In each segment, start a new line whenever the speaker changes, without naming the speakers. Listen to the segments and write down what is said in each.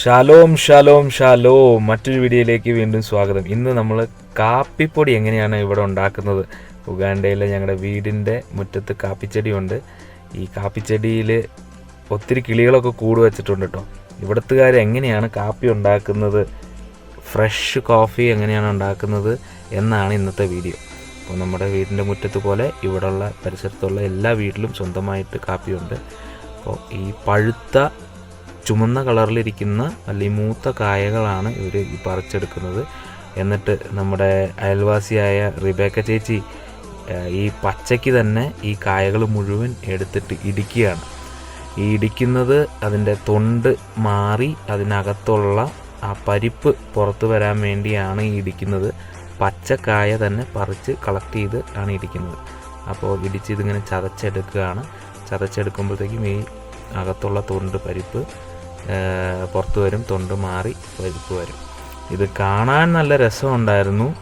Shalom Shalom Shalom. മറ്റൊരു വീഡിയോയിലേക്ക് വീണ്ടും സ്വാഗതം. ഇന്ന് നമ്മൾ കാപ്പിപ്പൊടി എങ്ങനെയാണ് ഇവിടെ ഉണ്ടാക്കുന്നത്? ഉഗാണ്ടയിലെ ഞങ്ങളുടെ വീടിന്റെ മുറ്റത്ത് കാപ്പിച്ചെടിയുണ്ട്. ഈ കാപ്പിച്ചെടിയിൽ ഒത്തിരി കിളികളൊക്കെ കൂട് വെച്ചിട്ടുണ്ട് കേട്ടോ ഇവിടുത്തുകാർ എങ്ങനെയാണ് കാപ്പി ഉണ്ടാക്കുന്നത്? ഫ്രഷ് കോഫി എങ്ങനെയാണ് ഉണ്ടാക്കുന്നത് എന്നാണ് ഇന്നത്തെ വീഡിയോ. അപ്പോൾ നമ്മുടെ വീടിന്റെ മുറ്റത്ത് പോലെ ഇവിടെയുള്ള പരിസരത്തുള്ള എല്ലാ വീട്ടിലും സ്വന്തമായിട്ട് കാപ്പിയുണ്ട്. അപ്പോൾ ഈ പഴുത്ത ചുമന്ന കളറിലിരിക്കുന്ന അല്ലെങ്കിൽ മൂത്ത കായകളാണ് ഇവർ പറിച്ചെടുക്കുന്നത്. എന്നിട്ട് നമ്മുടെ അയൽവാസിയായ റിബേക്ക ചേച്ചി ഈ പച്ചയ്ക്ക് തന്നെ ഈ കായകൾ മുഴുവൻ എടുത്തിട്ട് ഇടിക്കുകയാണ്. ഈ ഇടിക്കുന്നത് അതിന്റെ തൊണ്ട് മാറി അതിനകത്തുള്ള ആ പരിപ്പ് പുറത്തു വരാൻ വേണ്ടിയാണ് ഈ ഇടിക്കുന്നത്. പച്ചക്കായ തന്നെ പറിച്ച് കളക്ട് ചെയ്ത് ആണ് ഇടിക്കുന്നത്. അപ്പോൾ ഇടിച്ച് ഇതിങ്ങനെ ചതച്ചെടുക്കുകയാണ്. ചതച്ചെടുക്കുമ്പോഴത്തേക്കും ഈ അകത്തുള്ള തൊണ്ട് പരിപ്പ് പുറത്ത് വരും തൊണ്ട് മാറി വലിപ്പ് വരും. ഇത് കാണാൻ നല്ല രസമുണ്ടായിരുന്നു.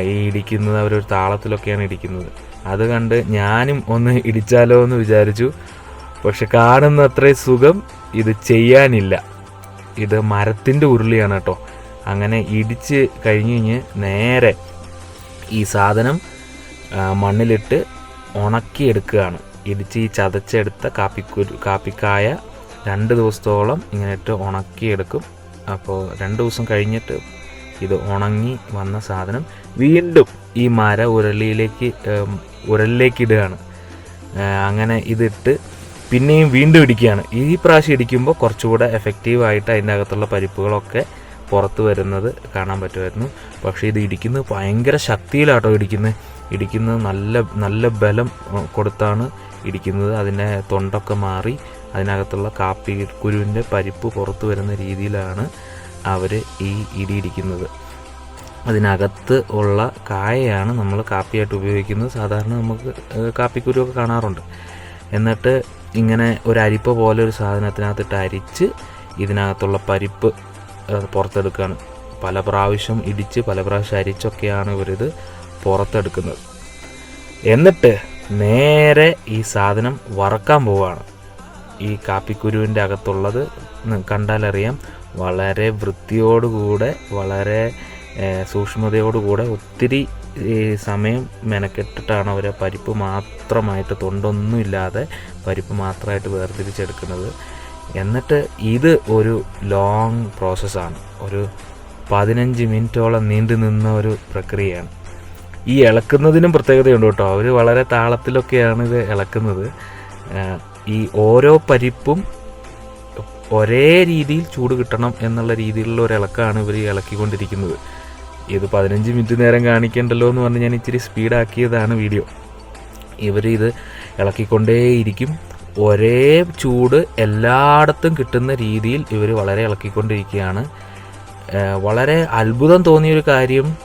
ഈ ഇടിക്കുന്നത് അവരൊരു താളത്തിലൊക്കെയാണ് ഇടിക്കുന്നത്. അത് കണ്ട് ഞാനും ഒന്ന് ഇടിച്ചാലോ എന്ന് വിചാരിച്ചു. പക്ഷെ കാണുന്ന അത്രയും സുഖം ഇത് ചെയ്യാനില്ല. ഇത് മരത്തിന്റെ ഉരുളിയാണ് കേട്ടോ. അങ്ങനെ ഇടിച്ച് കഴിഞ്ഞ് കഴിഞ്ഞ് നേരെ ഈ സാധനം മണ്ണിലിട്ട് ഉണക്കിയെടുക്കുകയാണ്. ഇടിച്ച് ഈ ചതച്ചെടുത്ത കാപ്പിക്കുരു കാപ്പിക്കായ രണ്ട് ദിവസത്തോളം ഇങ്ങനെ ഇട്ട് ഉണക്കിയെടുക്കും. അപ്പോൾ രണ്ട് ദിവസം കഴിഞ്ഞിട്ട് ഇത് ഉണങ്ങി വന്ന സാധനം വീണ്ടും ഈ മര ഉരളിയിലേക്ക് ഏം, ഉരലിലേക്ക് ഇടുകയാണ്. അങ്ങനെ ഇതിട്ട് പിന്നെയും വീണ്ടും ഇടിക്കുകയാണ്. ഈ പ്രാവശ്യം ഇടിക്കുമ്പോൾ കുറച്ചുകൂടെ എഫക്റ്റീവായിട്ട് അതിന്റെ അകത്തുള്ള പരിപ്പുകളൊക്കെ പുറത്ത് വരുന്നത് കാണാൻ പറ്റുമായിരുന്നു. പക്ഷേ ഇത് ഇടിക്കുന്നത് ഭയങ്കര ശക്തിയിലാട്ടോ ഇടിക്കുന്നത് ഇടിക്കുന്നത് നല്ല നല്ല ബലം കൊടുത്താണ് ഇടിക്കുന്നത്. അതിന്റെ തൊണ്ടൊക്കെ മാറി അതിനകത്തുള്ള കാപ്പി കുരുവിന്റെ പരിപ്പ് പുറത്തു വരുന്ന രീതിയിലാണ് അവർ ഈ ഇടി ഇടിക്കുന്നത് അതിനകത്ത് ഉള്ള കായയാണ് നമ്മൾ കാപ്പിയായിട്ട് ഉപയോഗിക്കുന്നത്. സാധാരണ നമുക്ക് കാപ്പിക്കുരുവൊക്കെ കാണാറുണ്ട്. എന്നിട്ട് ഇങ്ങനെ ഒരു അരിപ്പ പോലെ ഒരു സാധനത്തിനകത്തിട്ട് അരിച്ച് ഇതിനകത്തുള്ള പരിപ്പ് പുറത്തെടുക്കുകയാണ് പല പ്രാവശ്യം ഇടിച്ച് പല പ്രാവശ്യം അരിച്ചൊക്കെയാണ് ഇവരിത് പുറത്തെടുക്കുന്നത്. എന്നിട്ട് നേരെ ഈ സാധനം വറക്കാൻ പോവുകയാണ് ഈ കാപ്പിക്കുരുവിന്റെ അകത്തുള്ളത് കണ്ടാലറിയാം. വളരെ വൃത്തിയോടുകൂടെ വളരെ സൂക്ഷ്മതയോടുകൂടെ ഒത്തിരി സമയം മെനക്കെട്ടിട്ടാണ് അവർ പരിപ്പ് മാത്രമായിട്ട് തൊണ്ടൊന്നുമില്ലാതെ പരിപ്പ് മാത്രമായിട്ട് വേർതിരിച്ചെടുക്കുന്നത്. എന്നിട്ട് ഇത് ഒരു ലോങ് പ്രോസസ്സാണ് ഒരു പതിനഞ്ച് മിനിറ്റോളം നീണ്ടു നിന്ന ഒരു പ്രക്രിയയാണ്. ഈ ഇളക്കുന്നതിനും പ്രത്യേകതയുണ്ട് കേട്ടോ. അവർ വളരെ താളത്തിലൊക്കെയാണ് ഇത് ഇളക്കുന്നത്. ഈ ഓരോ പരിപ്പും ഒരേ രീതിയിൽ ചൂട് കിട്ടണം എന്നുള്ള രീതിയിലുള്ള ഒരു ഇളക്കാണ് ഇവർ ഇളക്കിക്കൊണ്ടിരിക്കുന്നത്. ഇത് പതിനഞ്ച് മിനിറ്റ് നേരം കാണിക്കണ്ടല്ലോ എന്ന് പറഞ്ഞ് ഞാൻ ഇച്ചിരി സ്പീഡാക്കിയതാണ് വീഡിയോ. ഇവർ ഇത് ഇളക്കിക്കൊണ്ടേയിരിക്കും. ഒരേ ചൂട് എല്ലായിടത്തും കിട്ടുന്ന രീതിയിൽ ഇവർ വളരെ ഇളക്കിക്കൊണ്ടിരിക്കുകയാണ്. വളരെ അത്ഭുതം തോന്നിയൊരു കാര്യം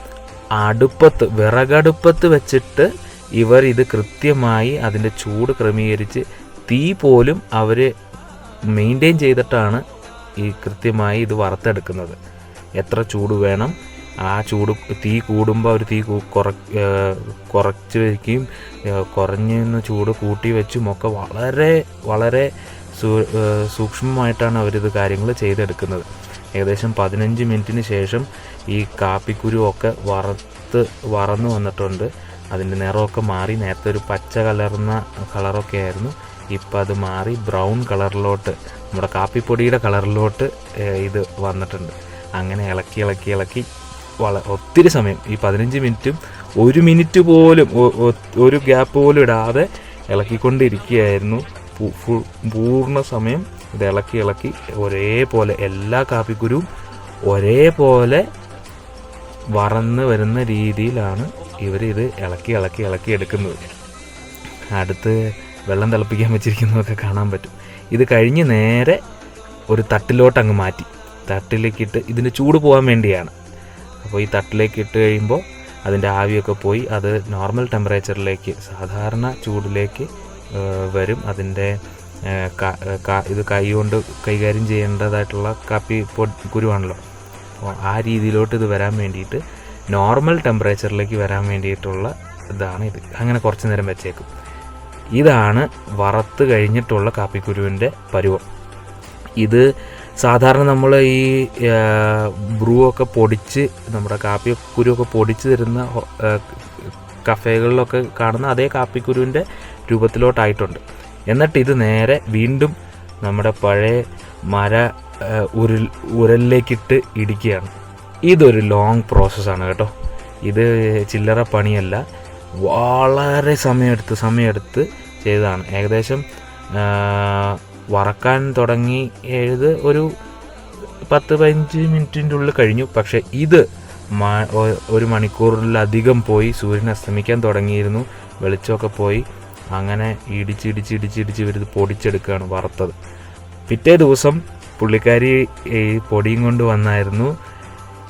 അടുപ്പത്ത് വിറകടുപ്പത്ത് വെച്ചിട്ട് ഇവർ ഇത് കൃത്യമായി അതിന്റെ ചൂട് ക്രമീകരിച്ച് തീ പോലും അവർ മെയിന്റെയിൻ ചെയ്തിട്ടാണ് ഈ കൃത്യമായി ഇത് വറുത്തെടുക്കുന്നത്. എത്ര ചൂട് വേണം? ആ ചൂട് തീ കൂടുമ്പോൾ അവർ തീ കുറ കുറച്ച് വയ്ക്കുകയും കുറഞ്ഞു നിന്ന് ചൂട് കൂട്ടി വെച്ചും ഒക്കെ വളരെ വളരെ സൂക്ഷ്മമായിട്ടാണ് അവരിത് കാര്യങ്ങൾ ചെയ്തെടുക്കുന്നത്. ഏകദേശം പതിനഞ്ച് മിനിറ്റിന് ശേഷം ഈ കാപ്പിക്കുരു ഒക്കെ വറുത്ത് വറന്നു വന്നിട്ടുണ്ട്. അതിന്റെ നിറമൊക്കെ മാറി. നേരത്തെ ഒരു പച്ച കലർന്ന കളറൊക്കെ ആയിരുന്നു. ഇപ്പം അത് മാറി ബ്രൗൺ കളറിലോട്ട് നമ്മുടെ കാപ്പിപ്പൊടിയുടെ കളറിലോട്ട് ഇത് വന്നിട്ടുണ്ട്. അങ്ങനെ ഇളക്കി ഇളക്കി ഇളക്കി വള ഒത്തിരി സമയം ഈ പതിനഞ്ച് മിനിറ്റും ഒരു മിനിറ്റ് പോലും ഒരു ഗ്യാപ്പ് പോലും ഇടാതെ ഇളക്കിക്കൊണ്ടിരിക്കുകയായിരുന്നു. പൂർണ സമയം ഇത് ഇളക്കി ഇളക്കി ഒരേപോലെ എല്ലാ കാപ്പിക്കുരുവും ഒരേപോലെ വറന്ന് വരുന്ന രീതിയിലാണ് ഇവർ ഇത് ഇളക്കി ഇളക്കി ഇളക്കി എടുക്കുന്നത്. അടുത്ത് വെള്ളം തിളപ്പിക്കാൻ വെച്ചിരിക്കുന്നതൊക്കെ കാണാൻ പറ്റും. ഇത് കഴിഞ്ഞ് നേരെ ഒരു തട്ടിലോട്ട് അങ്ങ് മാറ്റി തട്ടിലേക്കിട്ട് ഇതിന്റെ ചൂട് പോകാൻ വേണ്ടിയാണ്. അപ്പോൾ ഈ തട്ടിലേക്ക് ഇട്ട് കഴിയുമ്പോൾ അതിന്റെ ആവിയൊക്കെ പോയി അത് നോർമൽ ടെമ്പറേച്ചറിലേക്ക് സാധാരണ ചൂടിലേക്ക് വരും. അതിന്റെ ഇത് കൈ കൊണ്ട് കൈകാര്യം ചെയ്യേണ്ടതായിട്ടുള്ള കാപ്പി കുരുവാണല്ലോ. അപ്പോൾ ആ രീതിയിലോട്ട് ഇത് വരാൻ വേണ്ടിയിട്ട് നോർമൽ ടെമ്പറേച്ചറിലേക്ക് വരാൻ വേണ്ടിയിട്ടുള്ള ഇതാണ് ഇത്. അങ്ങനെ കുറച്ച് നേരം വെച്ചേക്കും. ഇതാണ് വറുത്ത് കഴിഞ്ഞിട്ടുള്ള കാപ്പിക്കുരുവിന്റെ പരുവം. ഇത് സാധാരണ നമ്മൾ ഈ ബ്രൂ ഒക്കെ പൊടിച്ച് നമ്മുടെ കാപ്പി കുരുവൊക്കെ പൊടിച്ച് തരുന്ന കഫേകളിലൊക്കെ കാണുന്ന അതേ കാപ്പിക്കുരുവിന്റെ രൂപത്തിലോട്ടായിട്ടുണ്ട്. എന്നിട്ട് ഇത് നേരെ വീണ്ടും നമ്മുടെ പഴയ മര ഉരുൾ ഉരലിലേക്കിട്ട് ഇടിക്കുകയാണ്. ഇതൊരു ലോങ് പ്രോസസ്സാണ് കേട്ടോ. ഇത് ചില്ലറ പണിയല്ല. വളരെ സമയമെടുത്ത് സമയമെടുത്ത് ചെയ്തതാണ്. ഏകദേശം വറക്കാൻ തുടങ്ങി എഴുത് ഒരു പത്ത് പതിനഞ്ച് മിനിറ്റിന്റെ ഉള്ളിൽ കഴിഞ്ഞു. പക്ഷേ ഇത് ഒരു മണിക്കൂറിലധികം പോയി സൂര്യൻ അസ്തമിക്കാൻ തുടങ്ങിയിരുന്നു. വെളിച്ചമൊക്കെ പോയി അങ്ങനെ ഇടിച്ച് ഇടിച്ച് ഇടിച്ച് ഇടിച്ച് ഇവരിത് പൊടിച്ചെടുക്കുകയാണ് വറുത്തത്. പിറ്റേ ദിവസം പുള്ളിക്കാരി ഈ പൊടിയും കൊണ്ട് വന്നായിരുന്നു.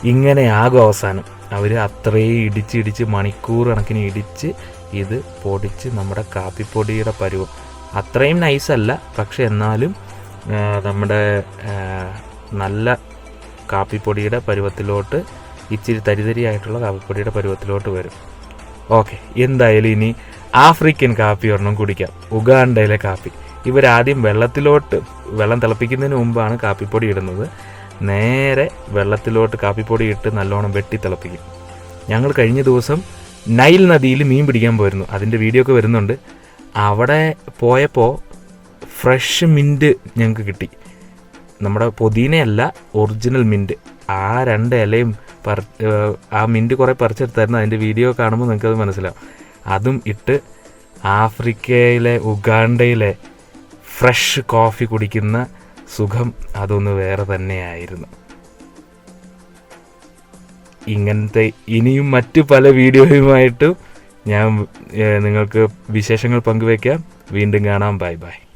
ഇങ്ങനെയാകും അവസാനം. അവർ അത്രയും ഇടിച്ച് ഇടിച്ച് മണിക്കൂർ കണക്കിന് ഇടിച്ച് ഇത് പൊടിച്ച് നമ്മുടെ കാപ്പിപ്പൊടിയുടെ പരുവം. അത്രയും നൈസല്ല പക്ഷെ എന്നാലും നമ്മുടെ നല്ല കാപ്പിപ്പൊടിയുടെ പരുവത്തിലോട്ട് ഇച്ചിരി തരിതരിയായിട്ടുള്ള കാപ്പിപ്പൊടിയുടെ പരുവത്തിലോട്ട് വരും. ഓക്കെ എന്തായാലും ഇനി ആഫ്രിക്കൻ കാപ്പി ഒരെണ്ണം കുടിക്കാം. ഉഗാണ്ടയിലെ കാപ്പി. ഇവരാദ്യം വെള്ളത്തിലോട്ട് വെള്ളം തിളപ്പിക്കുന്നതിന് മുമ്പാണ് കാപ്പിപ്പൊടി ഇടുന്നത്. നേരെ വെള്ളത്തിലോട്ട് കാപ്പിപ്പൊടി ഇട്ട് നല്ലോണം വെട്ടി തിളപ്പിക്കും. ഞങ്ങൾ കഴിഞ്ഞ ദിവസം നൈൽ നദിയിൽ മീൻ പിടിക്കാൻ പോയിരുന്നു. അതിന്റെ വീഡിയോ ഒക്കെ വരുന്നുണ്ട്. അവിടെ പോയപ്പോൾ ഫ്രഷ് മിന്റ് ഞങ്ങൾക്ക് കിട്ടി. നമ്മുടെ പുതിനയല്ല ഒറിജിനൽ മിന്റ് ആ രണ്ട് ഇലയും പറ ആ മിന്റ് കുറേ പറിച്ചെടുത്തായിരുന്നു. അതിന്റെ വീഡിയോ കാണുമ്പോൾ നിങ്ങൾക്കത് മനസ്സിലാവും. അതും ഇട്ട് ആഫ്രിക്കയിലെ ഉഗാണ്ടയിലെ ഫ്രഷ് കോഫി കുടിക്കുന്ന സുഖം അതൊന്ന് വേറെ തന്നെയായിരുന്നു. ഇങ്ങനത്തെ ഇനിയും മറ്റു പല വീഡിയോയുമായിട്ടും ഞാൻ നിങ്ങൾക്ക് വിശേഷങ്ങൾ പങ്കുവയ്ക്കാം. വീണ്ടും കാണാം. Bye bye.